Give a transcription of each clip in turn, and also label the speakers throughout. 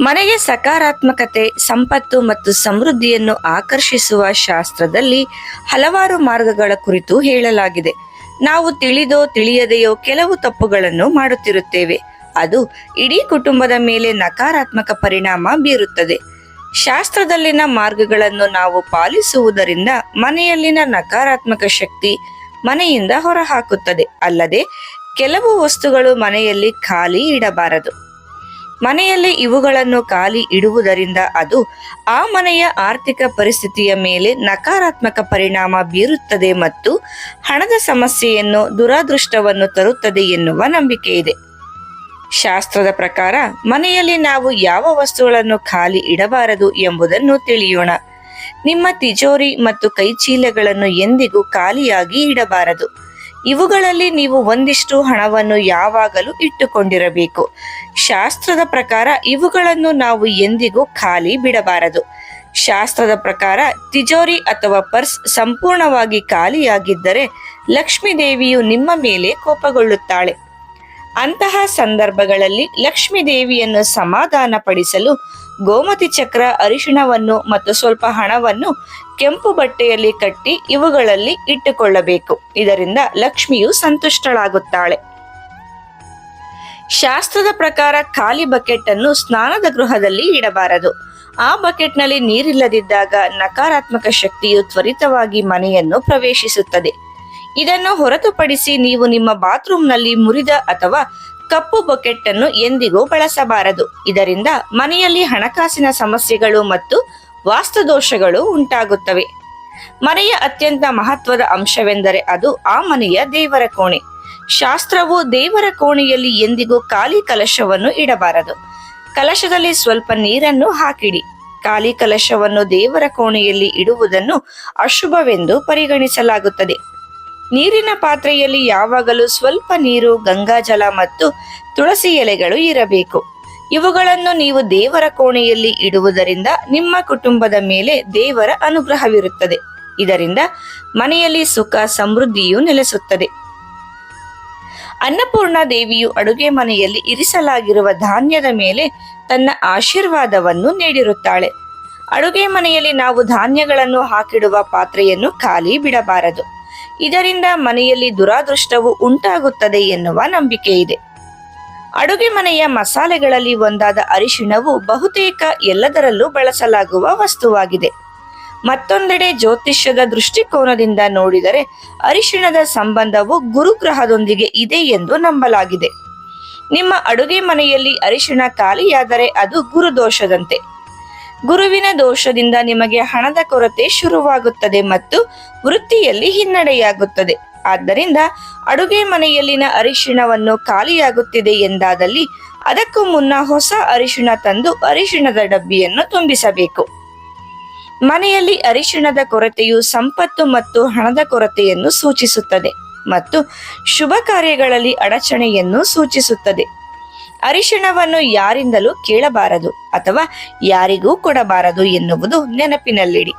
Speaker 1: ಮನೆಗೆ ಸಕಾರಾತ್ಮಕತೆ, ಸಂಪತ್ತು ಮತ್ತು ಸಮೃದ್ಧಿಯನ್ನು ಆಕರ್ಷಿಸುವ ಶಾಸ್ತ್ರದಲ್ಲಿ ಹಲವಾರು ಮಾರ್ಗಗಳ ಕುರಿತು ಹೇಳಲಾಗಿದೆ. ನಾವು ತಿಳಿದೋ ತಿಳಿಯದೆಯೋ ಕೆಲವು ತಪ್ಪುಗಳನ್ನು ಮಾಡುತ್ತಿರುತ್ತೇವೆ. ಅದು ಇಡೀ ಕುಟುಂಬದ ಮೇಲೆ ನಕಾರಾತ್ಮಕ ಪರಿಣಾಮ ಬೀರುತ್ತದೆ. ಶಾಸ್ತ್ರದಲ್ಲಿನ ಮಾರ್ಗಗಳನ್ನು ನಾವು ಪಾಲಿಸುವುದರಿಂದ ಮನೆಯಲ್ಲಿನ ನಕಾರಾತ್ಮಕ ಶಕ್ತಿ ಮನೆಯಿಂದ ಹೊರಹಾಕುತ್ತದೆ. ಅಲ್ಲದೆ, ಕೆಲವು ವಸ್ತುಗಳು ಮನೆಯಲ್ಲಿ ಖಾಲಿ ಇಡಬಾರದು. ಮನೆಯಲ್ಲಿ ಇವುಗಳನ್ನು ಖಾಲಿ ಇಡುವುದರಿಂದ ಅದು ಆ ಮನೆಯ ಆರ್ಥಿಕ ಪರಿಸ್ಥಿತಿಯ ಮೇಲೆ ನಕಾರಾತ್ಮಕ ಪರಿಣಾಮ ಬೀರುತ್ತದೆ ಮತ್ತು ಹಣದ ಸಮಸ್ಯೆಯನ್ನು ದುರಾದೃಷ್ಟವನ್ನು ತರುತ್ತದೆ ಎನ್ನುವ ನಂಬಿಕೆ ಇದೆ. ಶಾಸ್ತ್ರದ ಪ್ರಕಾರ ಮನೆಯಲ್ಲಿ ನಾವು ಯಾವ ವಸ್ತುಗಳನ್ನು ಖಾಲಿ ಇಡಬಾರದು ಎಂಬುದನ್ನು ತಿಳಿಯೋಣ. ನಿಮ್ಮ ತಿಜೋರಿ ಮತ್ತು ಕೈಚೀಲಗಳನ್ನು ಎಂದಿಗೂ ಖಾಲಿಯಾಗಿ ಇಡಬಾರದು. ಇವುಗಳಲ್ಲಿ ನೀವು ಒಂದಿಷ್ಟು ಹಣವನ್ನು ಯಾವಾಗಲೂ ಇಟ್ಟುಕೊಂಡಿರಬೇಕು. ಶಾಸ್ತ್ರದ ಪ್ರಕಾರ ಇವುಗಳನ್ನು ನಾವು ಎಂದಿಗೂ ಖಾಲಿ ಬಿಡಬಾರದು. ಶಾಸ್ತ್ರದ ಪ್ರಕಾರ ತಿಜೋರಿ ಅಥವಾ ಪರ್ಸ್ ಸಂಪೂರ್ಣವಾಗಿ ಖಾಲಿಯಾಗಿದ್ದರೆ ಲಕ್ಷ್ಮೀ ದೇವಿಯು ನಿಮ್ಮ ಮೇಲೆ ಕೋಪಗೊಳ್ಳುತ್ತಾಳೆ. ಅಂತಹ ಸಂದರ್ಭಗಳಲ್ಲಿ ಲಕ್ಷ್ಮೀ ದೇವಿಯನ್ನು ಸಮಾಧಾನ ಪಡಿಸಲು ಗೋಮತಿ ಚಕ್ರ, ಅರಿಶಿಣವನ್ನು ಮತ್ತು ಸ್ವಲ್ಪ ಹಣವನ್ನು ಕೆಂಪು ಬಟ್ಟೆಯಲ್ಲಿ ಕಟ್ಟಿ ಇವುಗಳಲ್ಲಿ ಇಟ್ಟುಕೊಳ್ಳಬೇಕು. ಇದರಿಂದ ಲಕ್ಷ್ಮಿಯು ಸಂತುಷ್ಟಳಾಗುತ್ತಾಳೆ. ಶಾಸ್ತ್ರದ ಪ್ರಕಾರ ಖಾಲಿ ಬಕೆಟ್ ಅನ್ನು ಸ್ನಾನದ ಗೃಹದಲ್ಲಿ ಇಡಬಾರದು. ಆ ಬಕೆಟ್ನಲ್ಲಿ ನೀರಿಲ್ಲದಿದ್ದಾಗ ನಕಾರಾತ್ಮಕ ಶಕ್ತಿಯು ತ್ವರಿತವಾಗಿ ಮನೆಯನ್ನು ಪ್ರವೇಶಿಸುತ್ತದೆ. ಇದನ್ನು ಹೊರತುಪಡಿಸಿ ನೀವು ನಿಮ್ಮ ಬಾತ್ರೂಮ್ನಲ್ಲಿ ಮುರಿದ ಅಥವಾ ಕಪ್ಪು ಬಕೆಟ್ ಅನ್ನು ಎಂದಿಗೂ ಬಳಸಬಾರದು. ಇದರಿಂದ ಮನೆಯಲ್ಲಿ ಹಣಕಾಸಿನ ಸಮಸ್ಯೆಗಳು ಮತ್ತು ವಾಸ್ತುದೋಷಗಳು ಉಂಟಾಗುತ್ತವೆ. ಮನೆಯ ಅತ್ಯಂತ ಮಹತ್ವದ ಅಂಶವೆಂದರೆ ಅದು ಆ ಮನೆಯ ದೇವರ ಕೋಣೆ. ಶಾಸ್ತ್ರವು ದೇವರ ಕೋಣೆಯಲ್ಲಿ ಎಂದಿಗೂ ಖಾಲಿ ಕಲಶವನ್ನು ಇಡಬಾರದು. ಕಲಶದಲ್ಲಿ ಸ್ವಲ್ಪ ನೀರನ್ನು ಹಾಕಿಡಿ. ಖಾಲಿ ಕಲಶವನ್ನು ದೇವರ ಕೋಣೆಯಲ್ಲಿ ಇಡುವುದನ್ನು ಅಶುಭವೆಂದು ಪರಿಗಣಿಸಲಾಗುತ್ತದೆ. ನೀರಿನ ಪಾತ್ರೆಯಲ್ಲಿ ಯಾವಾಗಲೂ ಸ್ವಲ್ಪ ನೀರು ಗಂಗಾಜಲ ಮತ್ತು ತುಳಸಿ ಎಲೆಗಳು ಇರಬೇಕು. ಇವುಗಳನ್ನು ನೀವು ದೇವರ ಕೋಣೆಯಲ್ಲಿ ಇಡುವುದರಿಂದ ನಿಮ್ಮ ಕುಟುಂಬದ ಮೇಲೆ ದೇವರ ಅನುಗ್ರಹವಿರುತ್ತದೆ. ಇದರಿಂದ ಮನೆಯಲ್ಲಿ ಸುಖ, ಸಮೃದ್ಧಿಯು ನೆಲೆಸುತ್ತದೆ. ಅನ್ನಪೂರ್ಣ ದೇವಿಯು ಅಡುಗೆ ಮನೆಯಲ್ಲಿ ಇರಿಸಲಾಗಿರುವ ಧಾನ್ಯದ ಮೇಲೆ ತನ್ನ ಆಶೀರ್ವಾದವನ್ನು ನೀಡಿರುತ್ತಾಳೆ. ಅಡುಗೆ ಮನೆಯಲ್ಲಿ ನಾವು ಧಾನ್ಯಗಳನ್ನು ಹಾಕಿಡುವ ಪಾತ್ರೆಯನ್ನು ಖಾಲಿ ಬಿಡಬಾರದು. ಇದರಿಂದ ಮನೆಯಲ್ಲಿ ದುರಾದೃಷ್ಟವು ಉಂಟಾಗುತ್ತದೆ ಎನ್ನುವ ನಂಬಿಕೆ ಇದೆ. ಅಡುಗೆ ಮನೆಯ ಮಸಾಲೆಗಳಲ್ಲಿ ಒಂದಾದ ಅರಿಶಿಣವು ಬಹುತೇಕ ಎಲ್ಲದರಲ್ಲೂ ಬಳಸಲಾಗುವ ವಸ್ತುವಾಗಿದೆ. ಮತ್ತೊಂದೆಡೆ ಜ್ಯೋತಿಷ್ಯದ ದೃಷ್ಟಿಕೋನದಿಂದ ನೋಡಿದರೆ ಅರಿಶಿಣದ ಸಂಬಂಧವು ಗುರುಗ್ರಹದೊಂದಿಗೆ ಇದೆ ಎಂದು ನಂಬಲಾಗಿದೆ. ನಿಮ್ಮ ಅಡುಗೆ ಮನೆಯಲ್ಲಿ ಅರಿಶಿಣ ಖಾಲಿಯಾದರೆ ಅದು ಗುರುದೋಷದಂತೆ. ಗುರುವಿನ ದೋಷದಿಂದ ನಿಮಗೆ ಹಣದ ಕೊರತೆ ಶುರುವಾಗುತ್ತದೆ ಮತ್ತು ವೃತ್ತಿಯಲ್ಲಿ ಹಿನ್ನಡೆಯಾಗುತ್ತದೆ. ಆದ್ದರಿಂದ ಅಡುಗೆ ಮನೆಯಲ್ಲಿನ ಅರಿಶಿಣವನ್ನು ಖಾಲಿಯಾಗುತ್ತಿದೆ ಎಂದಾದಲ್ಲಿ ಅದಕ್ಕೂ ಮುನ್ನ ಹೊಸ ಅರಿಶಿಣ ತಂದು ಅರಿಶಿಣದ ಡಬ್ಬಿಯನ್ನು ತುಂಬಿಸಬೇಕು. ಮನೆಯಲ್ಲಿ ಅರಿಶಿಣದ ಕೊರತೆಯು ಸಂಪತ್ತು ಮತ್ತು ಹಣದ ಕೊರತೆಯನ್ನು ಸೂಚಿಸುತ್ತದೆ ಮತ್ತು ಶುಭ ಕಾರ್ಯಗಳಲ್ಲಿ ಅಡಚಣೆಯನ್ನು ಸೂಚಿಸುತ್ತದೆ. ಅರಿಶಿಣವನ್ನು ಯಾರಿಂದಲೂ ಕೇಳಬಾರದು ಅಥವಾ ಯಾರಿಗೂ ಕೊಡಬಾರದು ಎನ್ನುವುದು ನೆನಪಿನಲ್ಲಿಡಿ.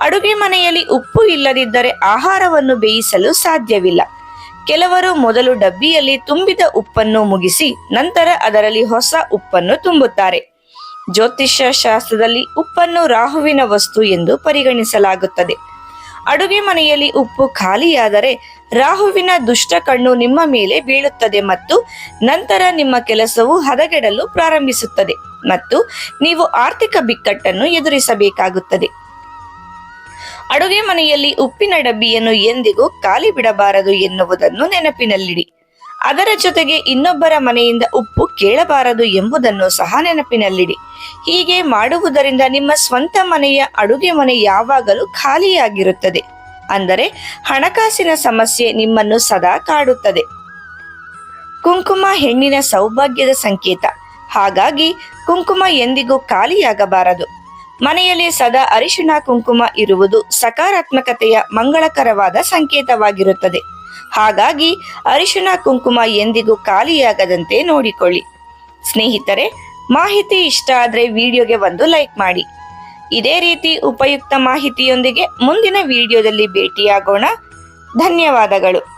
Speaker 1: ಅಡುಗೆ ಮನೆಯಲ್ಲಿ ಉಪ್ಪು ಇಲ್ಲದಿದ್ದರೆ ಆಹಾರವನ್ನು ಬೇಯಿಸಲು ಸಾಧ್ಯವಿಲ್ಲ. ಕೆಲವರು ಮೊದಲು ಡಬ್ಬಿಯಲ್ಲಿ ತುಂಬಿದ ಉಪ್ಪನ್ನು ಮುಗಿಸಿ ನಂತರ ಅದರಲ್ಲಿ ಹೊಸ ಉಪ್ಪನ್ನು ತುಂಬುತ್ತಾರೆ. ಜ್ಯೋತಿಷ್ಯ ಶಾಸ್ತ್ರದಲ್ಲಿ ಉಪ್ಪನ್ನು ರಾಹುವಿನ ವಸ್ತು ಎಂದು ಪರಿಗಣಿಸಲಾಗುತ್ತದೆ. ಅಡುಗೆ ಮನೆಯಲ್ಲಿ ಉಪ್ಪು ಖಾಲಿಯಾದರೆ ರಾಹುವಿನ ದುಷ್ಟ ಕಣ್ಣು ನಿಮ್ಮ ಮೇಲೆ ಬೀಳುತ್ತದೆ ಮತ್ತು ನಂತರ ನಿಮ್ಮ ಕೆಲಸವು ಹದಗೆಡಲು ಪ್ರಾರಂಭಿಸುತ್ತದೆ ಮತ್ತು ನೀವು ಆರ್ಥಿಕ ಬಿಕ್ಕಟ್ಟನ್ನು ಎದುರಿಸಬೇಕಾಗುತ್ತದೆ. ಅಡುಗೆ ಮನೆಯಲ್ಲಿ ಉಪ್ಪಿನ ಡಬ್ಬಿಯನ್ನು ಎಂದಿಗೂ ಖಾಲಿ ಬಿಡಬಾರದು ಎನ್ನುವುದನ್ನು ನೆನಪಿನಲ್ಲಿಡಿ. ಅದರ ಜೊತೆಗೆ ಇನ್ನೊಬ್ಬರ ಮನೆಯಿಂದ ಉಪ್ಪು ಕೇಳಬಾರದು ಎಂಬುದನ್ನು ಸಹ ನೆನಪಿನಲ್ಲಿಡಿ. ಹೀಗೆ ಮಾಡುವುದರಿಂದ ನಿಮ್ಮ ಸ್ವಂತ ಮನೆಯ ಅಡುಗೆ ಮನೆ ಯಾವಾಗಲೂ ಖಾಲಿಯಾಗಿರುತ್ತದೆ. ಅಂದರೆ ಹಣಕಾಸಿನ ಸಮಸ್ಯೆ ನಿಮ್ಮನ್ನು ಸದಾ ಕಾಡುತ್ತದೆ. ಕುಂಕುಮ ಹೆಣ್ಣಿನ ಸೌಭಾಗ್ಯದ ಸಂಕೇತ. ಹಾಗಾಗಿ ಕುಂಕುಮ ಎಂದಿಗೂ ಖಾಲಿಯಾಗಬಾರದು. ಮನೆಯಲ್ಲಿ ಸದಾ ಅರಿಶಿಣ ಕುಂಕುಮ ಇರುವುದು ಸಕಾರಾತ್ಮಕತೆಯ ಮಂಗಳಕರವಾದ ಸಂಕೇತವಾಗಿರುತ್ತದೆ. ಹಾಗಾಗಿ ಅರಿಶಿನ ಕುಂಕುಮ ಎಂದಿಗೂ ಖಾಲಿಯಾಗದಂತೆ ನೋಡಿಕೊಳ್ಳಿ. ಸ್ನೇಹಿತರೆ, ಮಾಹಿತಿ ಇಷ್ಟ ಆದರೆ ವಿಡಿಯೋಗೆ ಒಂದು ಲೈಕ್ ಮಾಡಿ. ಇದೇ ರೀತಿ ಉಪಯುಕ್ತ ಮಾಹಿತಿಯೊಂದಿಗೆ ಮುಂದಿನ ವಿಡಿಯೋದಲ್ಲಿ ಭೇಟಿಯಾಗೋಣ. ಧನ್ಯವಾದಗಳು.